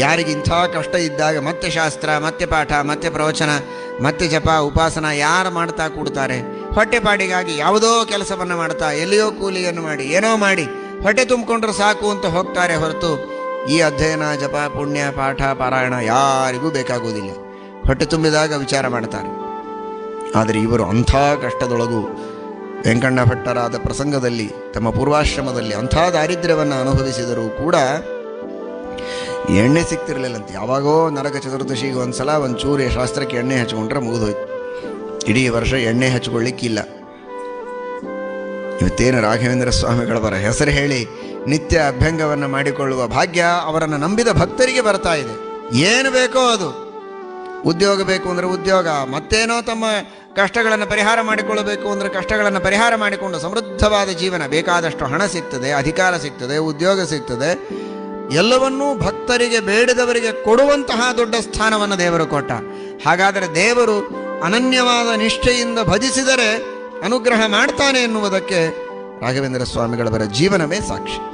ಯಾರಿಗೆ ಇಂಥ ಕಷ್ಟ ಇದ್ದಾಗ ಮತ್ತೆ ಶಾಸ್ತ್ರ, ಮತ್ತೆ ಪಾಠ, ಮತ್ತೆ ಪ್ರವಚನ, ಮತ್ತೆ ಜಪ, ಉಪಾಸನ ಯಾರು ಮಾಡ್ತಾ ಕೂಡ್ತಾರೆ? ಹೊಟ್ಟೆಪಾಡಿಗಾಗಿ ಯಾವುದೋ ಕೆಲಸವನ್ನು ಮಾಡ್ತಾ, ಎಲ್ಲಿಯೋ ಕೂಲಿಯನ್ನು ಮಾಡಿ, ಏನೋ ಮಾಡಿ ಹೊಟ್ಟೆ ತುಂಬಿಕೊಂಡ್ರೆ ಸಾಕು ಅಂತ ಹೋಗ್ತಾರೆ ಹೊರತು ಈ ಅಧ್ಯಯನ, ಜಪ, ಪುಣ್ಯ, ಪಾಠ, ಪಾರಾಯಣ ಯಾರಿಗೂ ಬೇಕಾಗುವುದಿಲ್ಲ. ಹೊಟ್ಟೆ ತುಂಬಿದಾಗ ವಿಚಾರ ಮಾಡ್ತಾರೆ. ಆದರೆ ಇವರು ಅಂಥ ಕಷ್ಟದೊಳಗೂ ವೆಂಕಣ್ಣ ಭಟ್ಟರಾದ ಪ್ರಸಂಗದಲ್ಲಿ, ತಮ್ಮ ಪೂರ್ವಾಶ್ರಮದಲ್ಲಿ ಅಂಥ ದಾರಿದ್ರ್ಯವನ್ನು ಅನುಭವಿಸಿದರೂ ಕೂಡ ಎಣ್ಣೆ ಸಿಗ್ತಿರ್ಲಿಲ್ಲಂತೆ ಯಾವಾಗೋ ನರಕ ಚತುರ್ದಶಿಗೆ ಒಂದ್ಸಲ ಒಂದು ಚೂರಿ ಶಾಸ್ತ್ರಕ್ಕೆ ಎಣ್ಣೆ ಹಚ್ಕೊಂಡ್ರೆ ಮುಗಿದೋಯ್ತು. ಇಡೀ ವರ್ಷ ಎಣ್ಣೆ ಹಚ್ಕೊಳ್ಳಿಕ್ಕಿಲ್ಲ. ಇವತ್ತೇನು ರಾಘವೇಂದ್ರ ಸ್ವಾಮಿಗಳವರ ಹೆಸರು ಹೇಳಿ ನಿತ್ಯ ಅಭ್ಯಂಗವನ್ನು ಮಾಡಿಕೊಳ್ಳುವ ಭಾಗ್ಯ ಅವರನ್ನು ನಂಬಿದ ಭಕ್ತರಿಗೆ ಬರ್ತಾ ಇದೆ. ಏನು ಬೇಕೋ ಅದು. ಉದ್ಯೋಗ ಬೇಕು ಅಂದರೆ ಉದ್ಯೋಗ, ಮತ್ತೇನೋ ತಮ್ಮ ಕಷ್ಟಗಳನ್ನು ಪರಿಹಾರ ಮಾಡಿಕೊಳ್ಳಬೇಕು ಅಂದರೆ ಕಷ್ಟಗಳನ್ನು ಪರಿಹಾರ ಮಾಡಿಕೊಂಡು ಸಮೃದ್ಧವಾದ ಜೀವನ ಬೇಕಾದಷ್ಟು ಹಣ ಸಿಗ್ತದೆ, ಅಧಿಕಾರ ಸಿಗ್ತದೆ, ಉದ್ಯೋಗ ಸಿಗ್ತದೆ. ಎಲ್ಲವನ್ನೂ ಭಕ್ತರಿಗೆ, ಬೇಡದವರಿಗೆ ಕೊಡುವಂತಹ ದೊಡ್ಡ ಸ್ಥಾನವನ್ನು ದೇವರು ಕೊಟ್ಟ. ಹಾಗಾದರೆ ದೇವರು ಅನನ್ಯವಾದ ನಿಷ್ಠೆಯಿಂದ ಭಜಿಸಿದರೆ, ಅನುಗ್ರಹ ಮಾಡ್ತಾನೆ ಎನ್ನುವುದಕ್ಕೆ ರಾಘವೇಂದ್ರ ಸ್ವಾಮಿಗಳವರ ಜೀವನವೇ ಸಾಕ್ಷಿ.